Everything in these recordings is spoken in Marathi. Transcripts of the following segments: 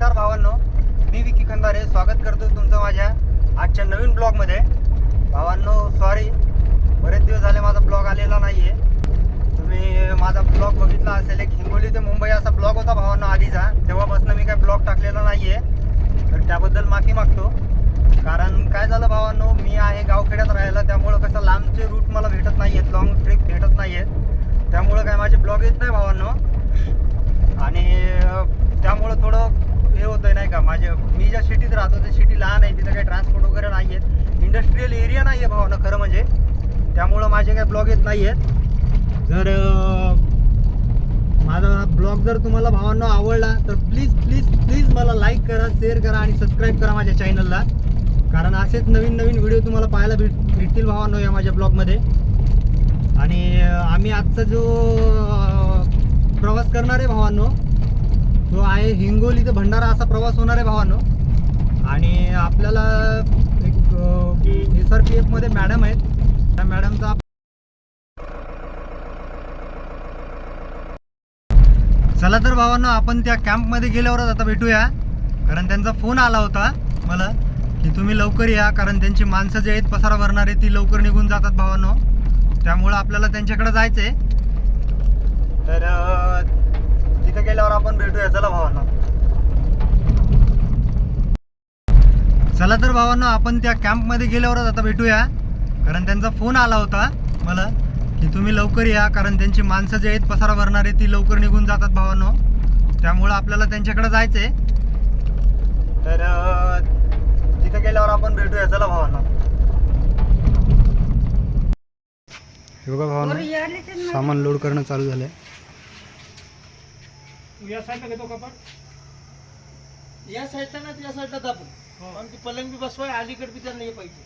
नमस्कार भावांनो. मी विकी खंदारे. स्वागत करतो तुमचं माझ्या आजच्या नवीन ब्लॉगमध्ये. भावांनो सॉरी बरेच दिवस झाले माझा ब्लॉग आलेला नाही आहे तुम्ही माझा ब्लॉग बघितला असेल एक हिंगोली ते मुंबई असा ब्लॉग होता भावांनो आधीचा. तेव्हापासून मी काय ब्लॉग टाकलेला नाही आहे तर त्याबद्दल माफी मागतो. कारण काय झालं भावांनो मी आहे गावखेड्यात राहायला. त्यामुळं कसं लांबचे रूट मला भेटत नाही आहेत लॉंग ट्रिप भेटत नाही आहेत त्यामुळं काय माझे ब्लॉग येत नाही भावांनो. आणि त्यामुळं थोडं हे होतं नाही का माझ्या मी ज्या सिटीत राहतो त्या सिटी लहान आहे तिथं काही ट्रान्सपोर्ट वगैरे नाही आहेत. इंडस्ट्रीयल एरिया नाही आहे भावना खरं म्हणजे. त्यामुळं माझे काही ब्लॉग येत नाही आहेत. जर माझा ब्लॉग जर तुम्हाला भावांना आवडला तर प्लीज प्लीज प्लीज मला लाईक करा शेअर करा आणि सबस्क्राईब करा माझ्या चॅनलला कारण असेच नवीन नवीन व्हिडिओ तुम्हाला पाहायला भेट भेटतील भावांनो या माझ्या ब्लॉगमध्ये आणि आम्ही आजचा जो प्रवास करणार आहे भावांनो तो आहे हिंगोली ते भंडारा असा प्रवास होणार आहे भावांनो. आणि आपल्याला एक एस आर पी एफमध्ये मॅडम आहेत. त्या मॅडमचा चला तर भावांनो आपण त्या कॅम्पमध्ये गेल्यावरच आता भेटूया. कारण त्यांचा फोन आला होता मला की तुम्ही लवकर या कारण त्यांची माणसं जे आहेत पसारा भरणारे ती लवकर निघून जातात भावांनो. त्यामुळं आपल्याला त्यांच्याकडे जायचं आहे तर तिथे गेल्यावर आपण भेटूया. चला भावांनो. चला तर भावांनो आपण त्या कॅम्पमध्ये गेल्यावरच आता भेटूया. कारण त्यांचा फोन आला होता मला की तुम्ही लवकर या कारण त्यांची माणसं जे आहेत पसारा भरणारे ती लवकर निघून जातात भावांनो. त्यामुळं आपल्याला त्यांच्याकडे जायचं आहे तर तिथे गेल्यावर आपण भेटूया. चला भावांनो. सामान लोड करणं चालू झालंय. या साईडला घेतो कपाट या साईडला ना त्या साईडला दाबून आणि ती पलंग बी बसवाय अलीकडे बी त्यांना हे पाहिजे.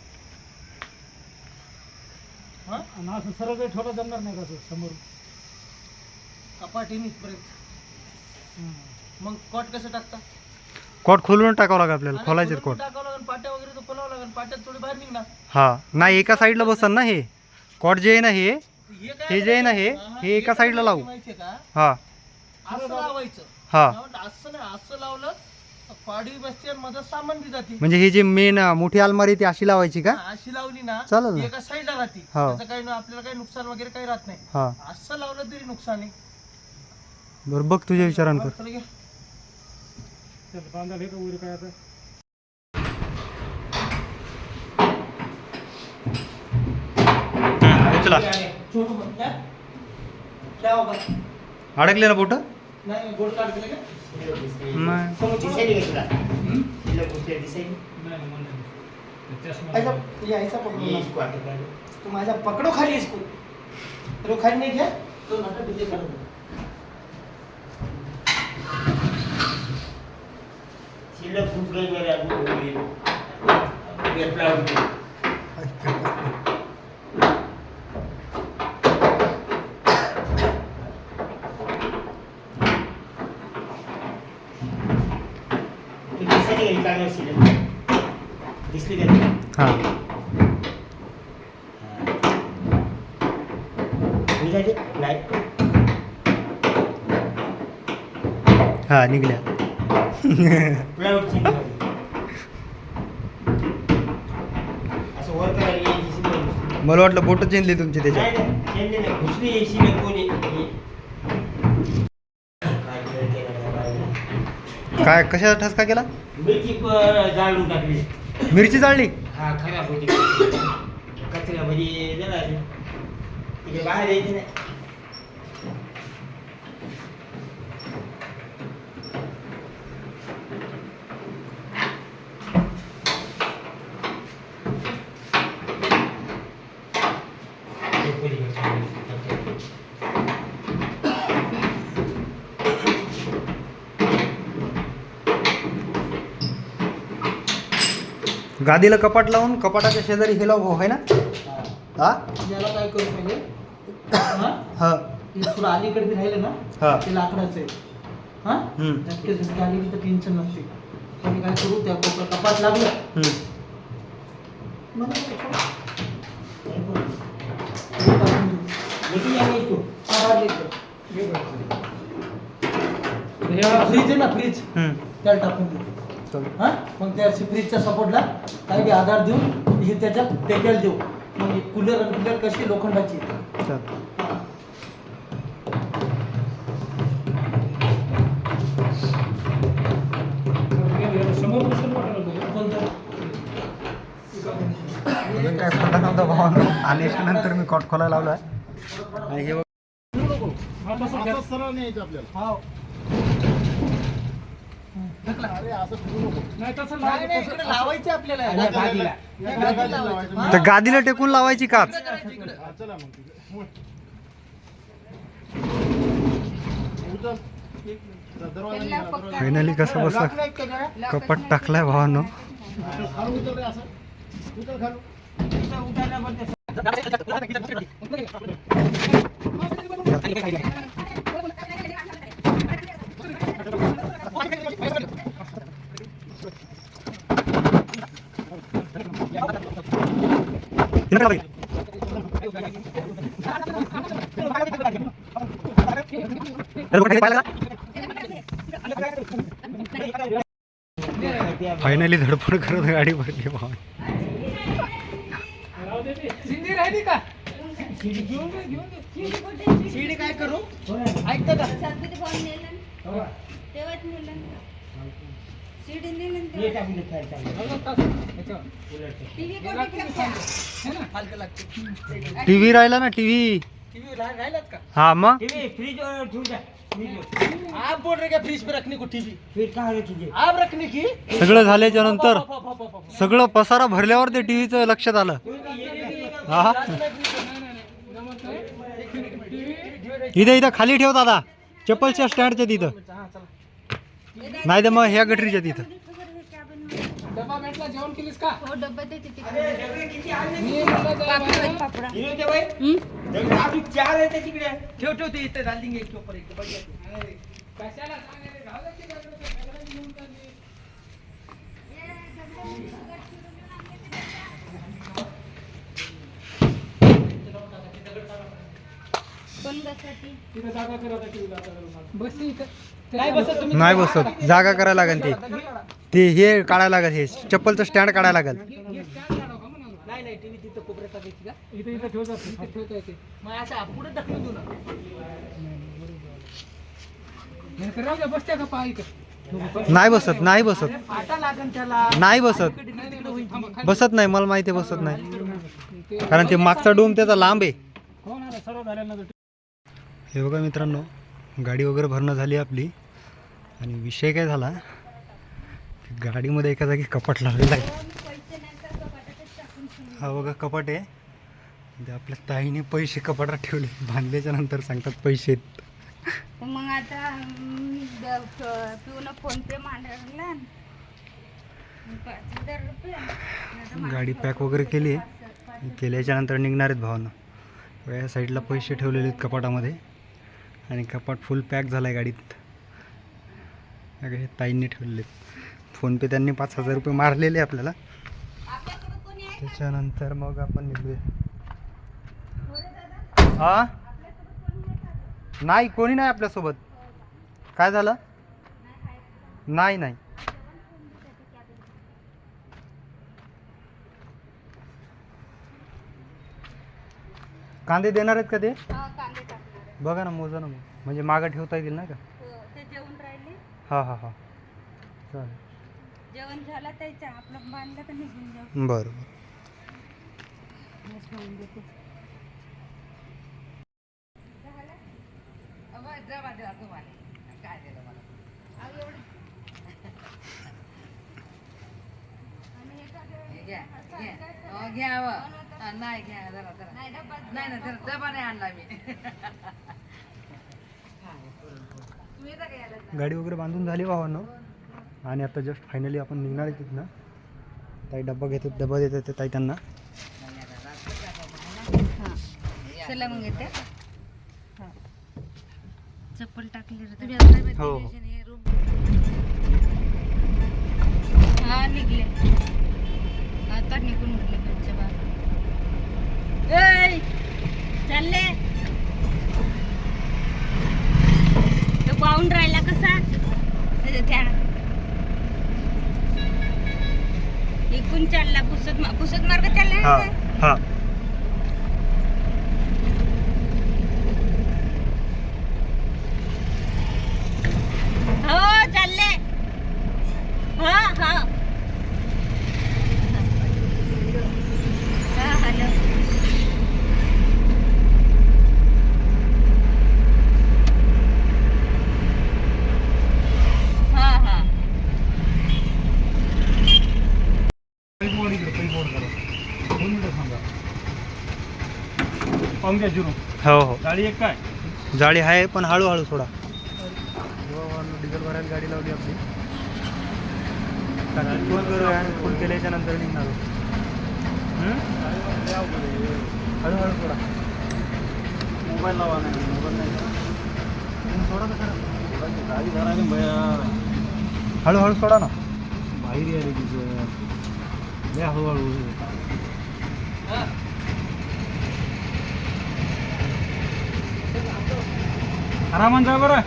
हा? आणि असं सरळ काही ठेवला जमणार नाही का असं समोर कपाट येईन इथपर्यंत मग कॉट कसं टाकता? कॉट खोलून टाकावं लागेल आपल्याला आणि खोलायचे खोलून कॉट. टाकावं लागेल पाट्या वगैरे तर खोलावं लागेल पाट्यात थोडी बाहेर निघणार. हा नाही एका साईडला बसन ना हे. कॉट जे आहे ना हे हे काय हे जे आहे ना हे, हा, हे एका काय लावू. माहितीये का? हा. असं लावायचं. हा. असं नाही असं लावलं तर पाडवी बसते आणि मधात सामान बी जाते. म्हणजे ही जी मेन मोठी अलमारी ती अशी लावायची का? अशी लावली ना चालेल ना. ती एका साईडला राहते. हो. त्याचं काही ना- आपल्याला काही नुकसान वगैरे काही राहत नाही. हा. असं लावलं तरी नुकसान आहे. बरं बघ तुझ्या विचारानं कर चला घ्या. त्यात बांधायला हे का वगैरे काय आता. उचला. छोटं पण द्या. द्या बाबा. अडकले ना बोट नाही गोड कार्ड दिलं का? नाही. ऐसा ये ऐसा पकड़ो ना. खाली इसको तो खाली नाही घ्या. तो नाटक दे. दिसली का हा निघाली नाही हा निघल्या. मला वाटलं बोट चेंजली तुमची त्याच्यात कोणी काय काय कशाचा ठसका केला? मिरची जाळून टाकली मिरची जाळली हा. खराब होती गादीला कपाट लावून कपाटाच्या शेजारी हे लाव भाऊ आहे ना हा याला काय करू म्हणजे हा? हा हे थोडं अलीकडे राहिलं ना हा ते लाकडाचं आहे हा हम्म, नक्कीच झटके आली की तर टेन्शन नसते पण काय करू त्या कोपऱ्या कपाट लागलं हम्म. काय करू? हे टाकून देऊ. हा. हे फ्रीज आहे ना फ्रीज हम्म. त्याला टाकून देऊ. हा? मग त्या फ्रीजच्या सपोर्टला काही बी आधार देऊन हे त्याच्यात टेकायला देऊ. मग कूलर आणि कूलर कशी लोखंडाची? काय खोला नव्हता भावानं? आल्याच्यानंतर मी कॉट खोलायला लावलाय. आणि हे बघ, हा, तसं घ्या. हाव. नाही तसं नाही, नाही, लावायचं, आपल्याला? तर गादीला टेकून लावायची काच इकडे. फायनली कसं बस? कपाट टाकलाय भावानं. इथं उठायला पण ते- फायनली धडपड करत गाडी भरली भाऊ राहू दे ते. सिंधी राहिली का घेऊन घे घेऊन घे शिडी काय करू ऐकतं का सातवीत पाहून नेलं ना. तेव्हाच नेलं ना. शिडी नेलं ना ये तेव्हा. टाकून दे खायला चांगलं. राहू दे, टाक. याच्यावर. टीव्ही? है ना? लागतं. राहिला ना टीव्ही का हा मग टीवी फ्रिज ठेवून द्या आप बोल रहे क्या फ्रिज में रखने को टीवी फिर कहाँ रखीजिए आप रखने की सगळं झाल्याच्यानंतर. सगळं पसारा भरल्यावर ते टीव्हीचं लक्षात आलं हा इथं इथं खाली ठेव दादा. चप्पलच्या स्टँडच्या तिथं. नाही तर मग ह्या गटरीच्या तिथं. डबा भेटला जेवण केलीस का? हो डब्बा देते हं? चार आहे तिकडे. ठेव ठेव ते इथे एक. कशाला सांगायला राहू दे ते गडबड, सगळं घेऊन चालली. कोण बसती? तिथं जागा करत आहे टीव्हीला आता करून. बस. इथं. नाही बसत तुम्ही. नाही बसत. जागा करायला लागेल ते. ते हे काढायला लागेल हे चप्पलचं स्टँड काढायला लागेल. नाही नाही टीव्ही तिथं कोपऱ्यात टाकायची का? इथं इथं ठेवत असते इथं ठेवता येते मग असं पुढे ढकलून देऊ ना. नाही तर राहू द्या बसत्या का पाहा इथं? नाही बसत नाही बसत. आता लागन त्याला. नाही बसत. बसत नाही मला माहिती बसत नाही. कारण ते मागचा डोम त्याचा लांब आहे. हो बघा मित्रांनो गाडी वगैरे भरणं झाली आपली. आणि विषय काय झाला? की गाडीमध्ये एका जागी कपाट लावलेलं आहे. हा बघा कपाट आहे. ते आपल्या ताईने पैसे कपाटात ठेवले. बांधल्याच्या नंतर सांगतात पैसे मग आता पिऊन फोन पे मांडला. गाडी पॅक वगैरे केली. आहे केल्याच्यानंतर निघणार आहेत भावानं. या साईडला पैसे ठेवलेले आहेत कपाटामध्ये. आणि कपाट फुल पॅक झाला आहे गाडीत. बघा, हे ताईंनी ठेवलेले फोनपे त्यांनी पाच हजार रुपये मारलेले आपल्याला. त्याच्यानंतर मग आपण निघूया. हा? नाही कोणी नाही आपल्यासोबत. काय झालं? नाही नाही. कांदे देणार आहेत का ते? बघा ना मोजा ना मग. म्हणजे मागं ठेवता येतील नाही का? हो, ते जेवण राहिले. हां हां हां. चालेल. जेवण झालं त्याच्या आपलं बांधलं तर निघून जाऊ. बरं मस्त होऊन देते. अहो, एवढं- आणि हे काय- नाही घ्या जरा जरा. नाही, नाही ना जरा डबा नाही आणला मी. तुम्ही येता का यायला गाडी वगैरे बांधून झाली भावानं. आणि आता जस्ट फायनली आपण निघणार आहे तिथनं ताई डब्बा घेतात डब्बा देतात ते ताई त्यांना. चला मग येते. चप्पल टाकली रे तुम्ही हो हो. हा निघले. बेकार निघून म्हटले घरच्या बाहेर. चालले. तो पाहून राहिला कसा? त्या. इकून चालला. पुसत पुसत मार्ग चालला घ्या हो हो. गाडी एक काय? जाळी आहे पण हळूहळू सोडा. डिझेल भरायला गाडी लावली आपली फुल करू आणि फुल केल्याच्यानंतर निघणार हळूहळू सोडा मोबाईल लावा नाही मोबाईल नाही सोडा तर खरं. गाडी भया हळूहळू. सोडा ना बाहेर यायला तिचं हळूहळू आरामान जा बरं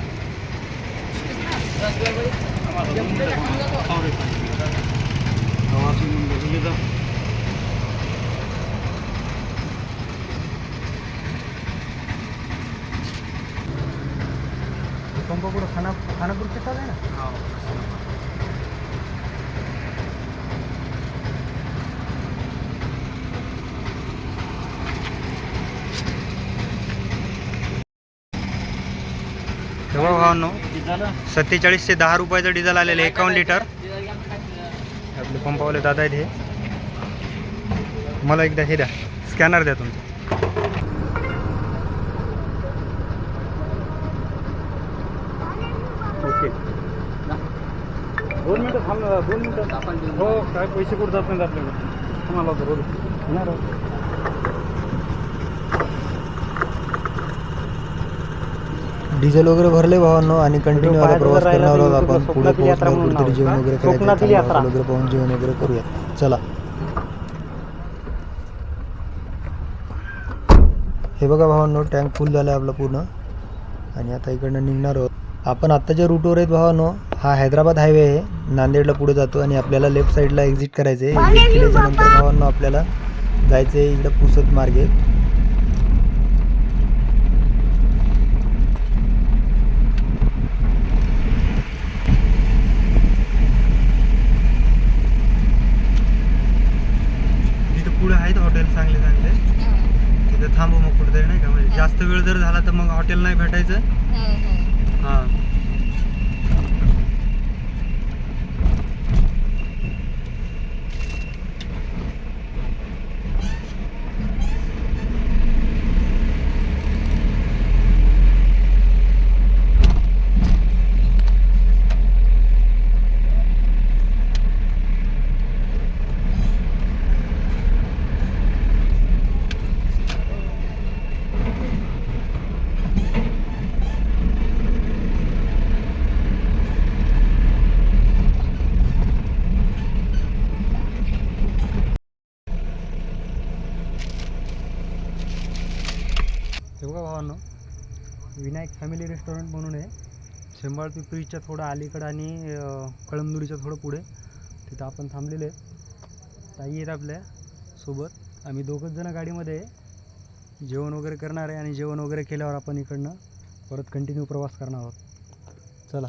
पंप कुठं खाना खानापूर किती आहे ना तेव्हा भावांनो सत्तेचाळीस ते दहा रुपयाचं डिझेल आलेलं आहे एकावन्न लिटर. आपले पंपावाले दादा आहेत हे. मला एकदा हे द्या. स्कॅनर द्या तुमचं. ओके. दोन मिनटं थांब दोन मिनटं. हो काय पैसे कुठं जात नाहीत आपल्याकडे? तुम्हाला बरोबर होणार डिझेल वगैरे भरले भावांनो आणि कंटिन्यू आता प्रवास करणार आहोत आपण. पुढे पोहोचल्यावर कुठेतरी जेवण वगैरे करायचं वगैरे पाहून जेवण वगैरे करूया. चला. हे बघा भावांनो टँक फुल झाला आहे आपला पूर्ण. आणि आता इकडनं निघणार आहोत. आपण आत्ता ज्या रूटवर आहेत भावांनो. हा हैदराबाद हायवे आहे. नांदेडला पुढे जातो आणि आपल्याला लेफ्ट साईडला एक्झिट करायचं आहे एक्झिट केल्याच्यानंतर भावांनो आपल्याला जायचं आहे इकडं पुसत मार्गे तिथं पुढे आहेत हॉटेल चांगले चांगले तिथे थांबू मग कुठेतरी नाही का? म्हणजे जास्त वेळ जर झाला तर मग हॉटेल नाही भेटायचं. हो हो हां. हे बघा भावांनो विनायक फॅमिली रेस्टॉरंट म्हणून आहे. शेंबाळ पिपरीच्या थोडं अलीकडं आणि कळमदुरीच्या थोडं पुढे. तिथं आपण थांबलेले ताई आहेत आपल्यासोबत. आम्ही दोघंच जणं गाडीमध्ये आहे. जेवण वगैरे करणार आहे आणि जेवण वगैरे केल्यावर आपण इकडनं परत कंटिन्यू प्रवास करणार आहोत. चला.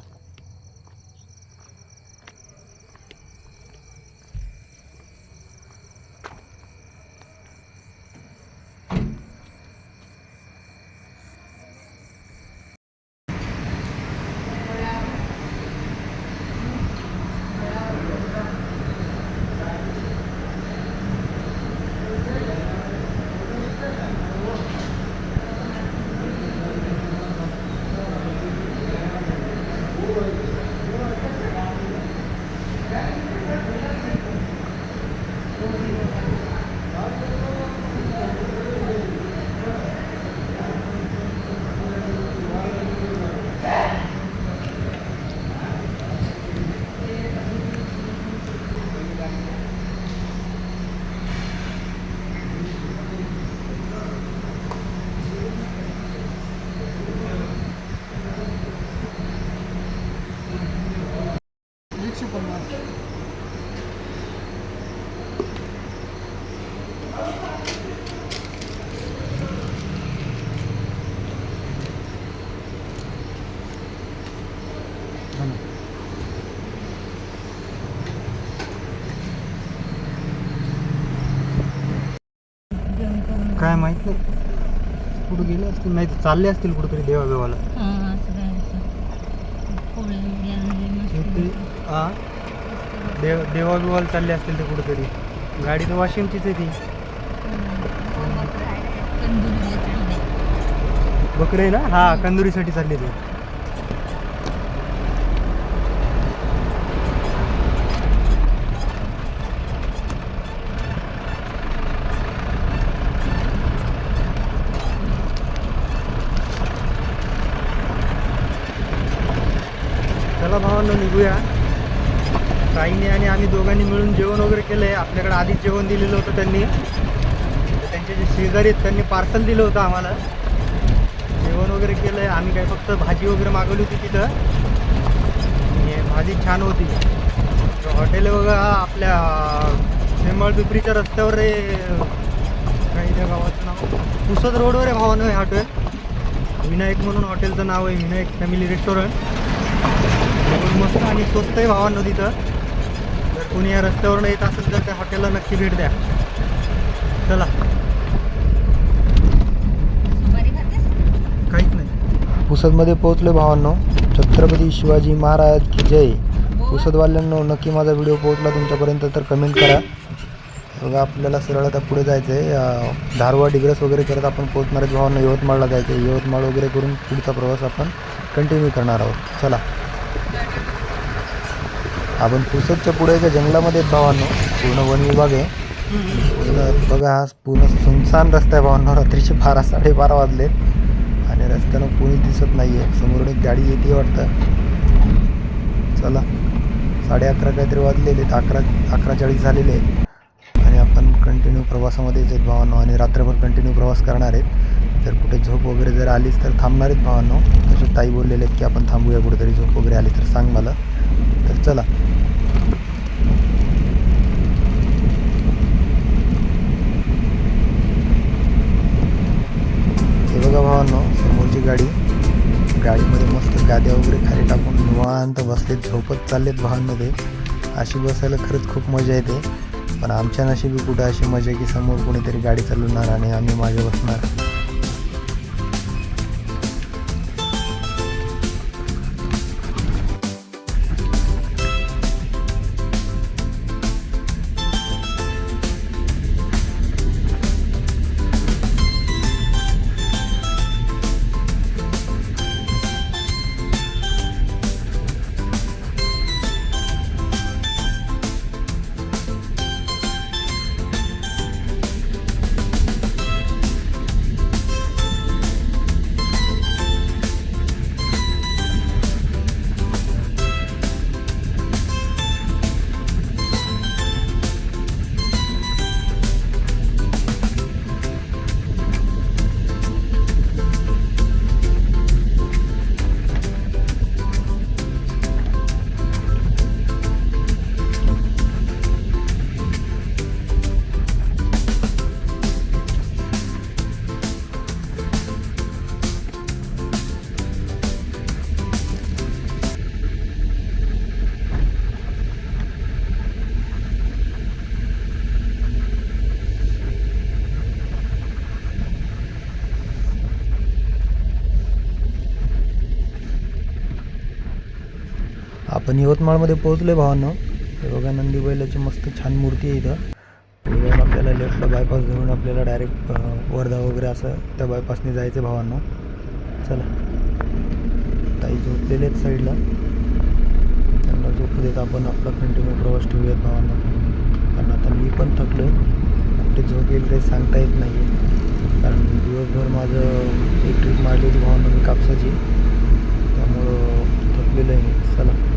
काय माहीत नाही. कुठं गेले असतील नाही तर चालले असतील कुठेतरी देवा देवाला देव देवा बिवाला चालले असतील ते कुठेतरी. गाडी तर वाशिमचीच आहे ती. बकरे ना? हा कंदुरीसाठी चालली ते. चला निघूया. ताईने आणि आम्ही दोघांनी मिळून जेवण वगैरे केलं आहे आपल्याकडे आधीच जेवण दिलेलं होतं त्यांनी. त्यांचे जे शेजारी आहेत त्यांनी पार्सल दिलं होतं आम्हाला. जेवण वगैरे केलं आहे आम्ही काय फक्त भाजी वगैरे मागवली होती तिथं. आणि भाजी छान होती. हॉटेल वगैरे आपल्या शेंबळ पिपरीच्या रस्त्यावर रे काही त्या गावाचं नाव. पुसद रोडवर आहे भावानं हे हॉटेल विनायक म्हणून हॉटेलचं नाव आहे. विनायक फॅमिली रेस्टॉरंट मस्त आणि स्वस्त आहे भावांनो तिथं. जर कोणी या रस्त्यावरून येत असेल तर त्या हॉटेलला नक्की भेट द्या. चला? काहीच नाही. पुसदमध्ये पोहोचलो भावांनो. छत्रपती शिवाजी महाराज की जय. पुसदवाल्यांनो नक्की माझा व्हिडिओ पोहोचला तुमच्यापर्यंत तर कमेंट करा. बघा आपल्याला सरळ आता पुढे जायचं आहे धारवाड डिग्रस वगैरे करत आपण पोहोचणार आहेत. भावांनो यवतमाळला जायचं आहे यवतमाळ वगैरे करून पुढचा प्रवास आपण कंटिन्यू करणार आहोत. चला. आपण पुसदच्या पुढे एका जंगलामध्ये आहेत भावांनो. पूर्ण वन विभाग आहे. पूर्ण बघा हा पूर्ण सुनसान रस्ता आहे भावांनो. रात्रीचे बारा साडेबारा वाजले. आणि रस्त्यानं कोणी दिसत नाही आहे समोरून एक गाडी येते वाटतं. चला. साडे अकरा काहीतरी वाजलेले आहेत. अकरा अकरा चाळीस झालेले आहेत. आणि आपण कंटिन्यू प्रवासामध्येच आहेत भावांनो. आणि रात्रभर कंटिन्यू प्रवास करणार आहेत. जर कुठे झोप वगैरे जर आलीच तर थांबणार आहेत भावांनो. तसं ताई बोललेले आहेत की आपण थांबूया कुठेतरी. झोप वगैरे आली तर सांग मला. तर चला. हे बघा भावांनो समोरची गाडी. गाडीमध्ये मस्त गाद्या वगैरे खाली टाकून निवांत बसलेत झोपत चाललेत भावांमध्ये. अशी बसायला खरंच खूप मजा येते. पण आमच्या नशिबी कुठं अशी मजा की समोर कोणीतरी गाडी चालवणार आणि आम्ही मागे बसणार? आपण यवतमाळमध्ये पोहोचलो भावांनो. हे बघा नंदी बैलाची मस्त छान मूर्ती आहे इथं. पुढे जाऊन आपल्याला लेफ्टला बायपास धरून आपल्याला डायरेक्ट वर्धा वगैरे असं त्या बायपासने जायचं भावांनो. चला. ताई झोपलेले आहेत साईडला त्यांना झोपू देत आपण आपला कंटिन्यू प्रवास ठेवूयात भावांनो. कारण आता मी पण थकलो कुठे झोप येईल काही सांगता येत नाही कारण दिवसभर माझं एक ट्रिप होती भावांना मी कापसाची. त्यामुळं थकलेलं आहे मी. चला.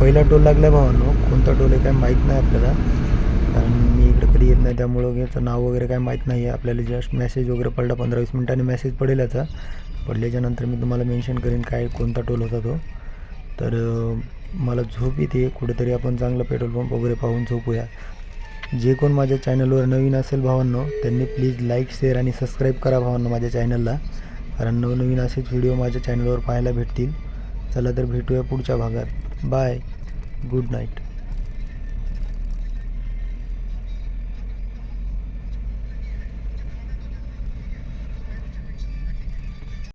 पहिला टोल लागला आहे भावांनो. कोणता टोल आहे काय माहीत नाही आपल्याला. कारण मी इकडे कधी येत नाही त्यामुळं याचं नाव वगैरे काय माहीत नाही आहे आपल्याला जस्ट मेसेज वगैरे पडला पंधरा वीस मिनिटांनी मेसेज पडेल याचा. पडल्याच्या नंतर मी तुम्हाला मेन्शन करेन काय कोणता टोल होता तो. तर मला झोप येते. कुठेतरी आपण चांगला पेट्रोल पंप वगैरे पाहून झोपूया. जे कोण माझ्या चॅनलवर नवीन असेल भावांनो त्यांनी प्लीज लाईक शेअर आणि सबस्क्राईब करा भावांनो माझ्या चॅनलला कारण नवनवीन असेच व्हिडिओ माझ्या चॅनलवर पाहायला भेटतील. चला तर भेटूया पुढच्या भागात. bye. Good night.